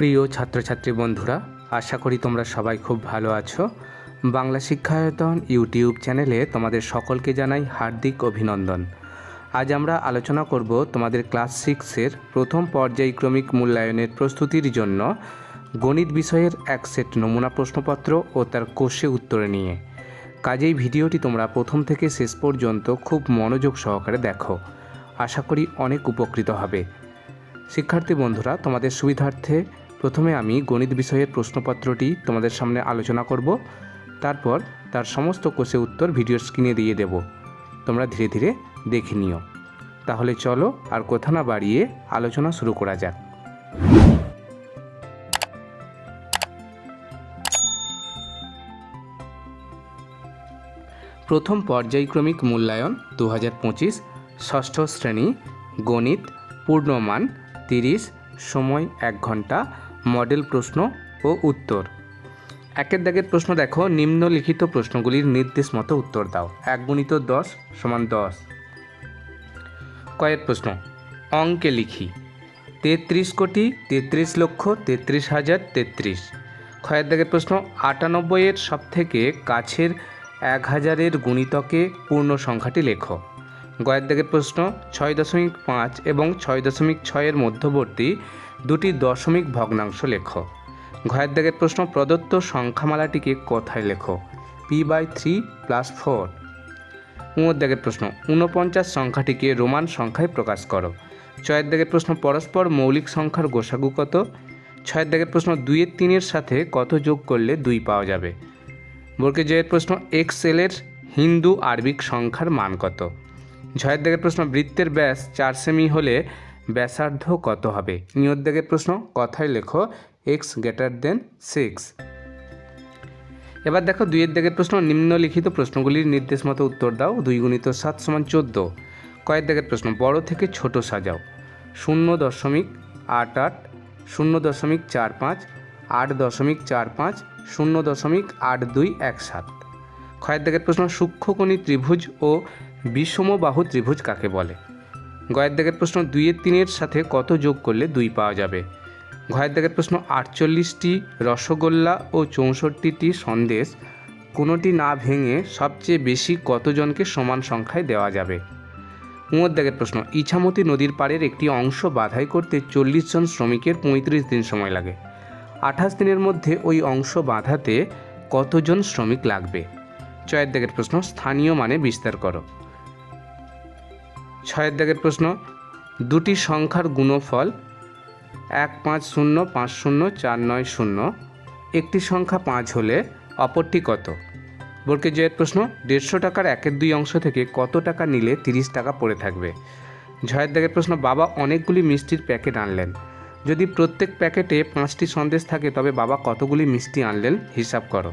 প্রিয় ছাত্রছাত্রী বন্ধুরা, আশা করি তোমরা সবাই খুব ভালো আছো। বাংলা শিক্ষায়তন ইউটিউব চ্যানেলে তোমাদের সকলকে জানাই হার্দিক অভিনন্দন। আজ আমরা আলোচনা করব তোমাদের ক্লাস সিক্সের প্রথম পর্যায়ক্রমিক মূল্যায়নের প্রস্তুতির জন্য গণিত বিষয়ের এক সেট নমুনা প্রশ্নপত্র ও তার কোষে উত্তর নিয়ে। কাজেই ভিডিওটি তোমরা প্রথম থেকে শেষ পর্যন্ত খুব মনোযোগ সহকারে দেখো। আশা করি অনেক উপকৃত হবে। শিক্ষার্থী বন্ধুরা, তোমাদের সুবিধার্থে প্রথমে আমি গণিত বিষয়ের প্রশ্নপত্রটি তোমাদের সামনে আলোচনা করব, তারপর তার সমস্ত কোষে উত্তর ভিডিও স্ক্রিনে দিয়ে দেব। তোমরা ধীরে ধীরে দেখে নিও। তাহলে চলো আর কথা না বাড়িয়ে আলোচনা শুরু করা যাক। প্রথম পর্যায়ক্রমিক মূল্যায়ন দু হাজার পঁচিশ, ষষ্ঠ শ্রেণি, গণিত, পূর্ণমান, তিরিশ, সময় এক ঘণ্টা মডেল প্রশ্ন ও উত্তর। একের দাগের প্রশ্ন দেখো, নিম্নলিখিত প্রশ্নগুলির নির্দেশ মতো উত্তর দাও। এক গুণিত দশ সমান দশ। কয়েক প্রশ্ন, অঙ্কে লিখি। তেত্রিশ কোটি তেত্রিশ লক্ষ তেত্রিশ হাজার তেত্রিশ। ক্ষয়ের দাগের প্রশ্ন, আটানব্বইয়ের সব থেকে কাছের এক হাজারের গুণিতকে পূর্ণ সংখ্যাটি লেখো। গয়ের দাগের প্রশ্ন, ছয় দশমিক পাঁচ এবং ছয় দশমিক ছয়ের মধ্যবর্তী দুটি দশমিক ভগ্নাংশ লেখো। ঘয়ের দাগের প্রশ্ন, প্রদত্ত সংখ্যামালাটিকে কোথায় লেখো? P by three plus four. দাগের প্রশ্ন, ঊনপঞ্চাশ সংখ্যাটিকে রোমান সংখ্যায় প্রকাশ করো। ছয়ের দাগের প্রশ্ন, পরস্পর মৌলিক সংখ্যার গোসাগু কত? ছয়ের দাগের প্রশ্ন, দুইয়ের তিনের সাথে কত যোগ করলে দুই পাওয়া যাবে? বর্গে জয়ের প্রশ্ন, এক্স এলের হিন্দু আরবিক সংখ্যার মান কত? ছয়ের প্রশ্ন, বৃত্তের ব্যাস চার সেমি হলে ব্যাসার্ধ কত হবে? নিয়ত দাগের প্রশ্ন, কথায় লেখো এক্স গ্রেটার দেন সিক্স এবার দেখো দুইয়ের দাগের প্রশ্ন, নিম্নলিখিত প্রশ্নগুলির নির্দেশ মতো উত্তর দাও, দুই গুণিত সাত সমান চোদ্দ। কয়ের দাগের প্রশ্ন, বড় থেকে ছোট সাজাও। শূন্য দশমিক আট আট, শূন্য দশমিক চার পাঁচ, আট দশমিক চার পাঁচ, শূন্য দশমিক আট দুই এক সাত। ক্ষয়ের দাগের প্রশ্ন সূক্ষ্মকণি ত্রিভুজ ও বিষমবাহু ত্রিভুজ কাকে বলে? গয়ের দাগের প্রশ্ন দুইয়ের তিনের সাথে কত যোগ করলে দুই পাওয়া যাবে? ঘয়ের দাগের প্রশ্ন আটচল্লিশটি রসগোল্লা ও চৌষট্টিটি সন্দেশ কোনোটি না ভেঙে সবচেয়ে বেশি কতজনকে সমান সংখ্যায় দেওয়া যাবে? উমর দাগের প্রশ্ন, ইছামতি নদীর পাড়ের একটি অংশ বাধাই করতে চল্লিশ জন শ্রমিকের পঁয়ত্রিশ দিন সময় লাগে। আঠাশ দিনের মধ্যে ওই অংশ বাঁধাতে কতজন শ্রমিক লাগবে? চয়ের দাগের প্রশ্ন, স্থানীয় মানে বিস্তার করো। ছয়ের দাগের প্রশ্ন, দুটি সংখ্যার গুণফল এক পাঁচ শূন্য পাঁচ শূন্য চার নয় শূন্য, একটি সংখ্যা পাঁচ হলে অপরটি কত? বর্কে জয়ের প্রশ্ন, দেড়শো টাকার একের দুই অংশ থেকে কত টাকা নিলে তিরিশ টাকা পড়ে থাকবে? ঝয়ের দাগের প্রশ্ন, বাবা অনেকগুলি মিষ্টির প্যাকেট আনলেন। যদি প্রত্যেক প্যাকেটে পাঁচটি সন্দেশ থাকে, তবে বাবা কতগুলি মিষ্টি আনলেন হিসাব করো।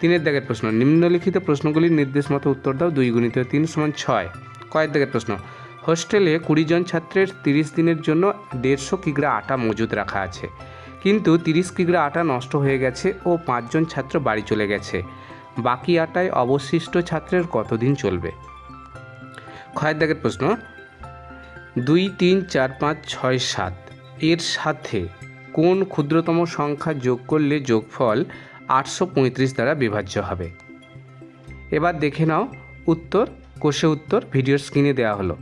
তিনের দাগের প্রশ্ন, নিম্নলিখিত প্রশ্নগুলির নির্দেশ মতো উত্তর দাও, দুই গুণিত তিন সমান ছয়। কয়েক দাগের প্রশ্ন। হোস্টেলে কুড়ি জন ছাত্রের তিরিশ দিনের জন্য দেড়শো কিগ্রা আটা মজুদ রাখা আছে। কিন্তু তিরিশ কিগ্রা আটা নষ্ট হয়ে গেছে ও পাঁচজন ছাত্র বাড়ি চলে গেছে। বাকি আটায় অবশিষ্ট ছাত্রের কতদিন চলবে? ক্ষয়ের দাগের প্রশ্ন। দুই, তিন, চার, পাঁচ, ছয়, সাত। এর সাথে কোন ক্ষুদ্রতম সংখ্যা যোগ করলে যোগফল আটশো পঁয়ত্রিশ দ্বারা বিভাজ্য হবে? এবার দেখে নাও উত্তর। কোষে উত্তর ভিডিওর স্ক্রিনে দেওয়া হলো।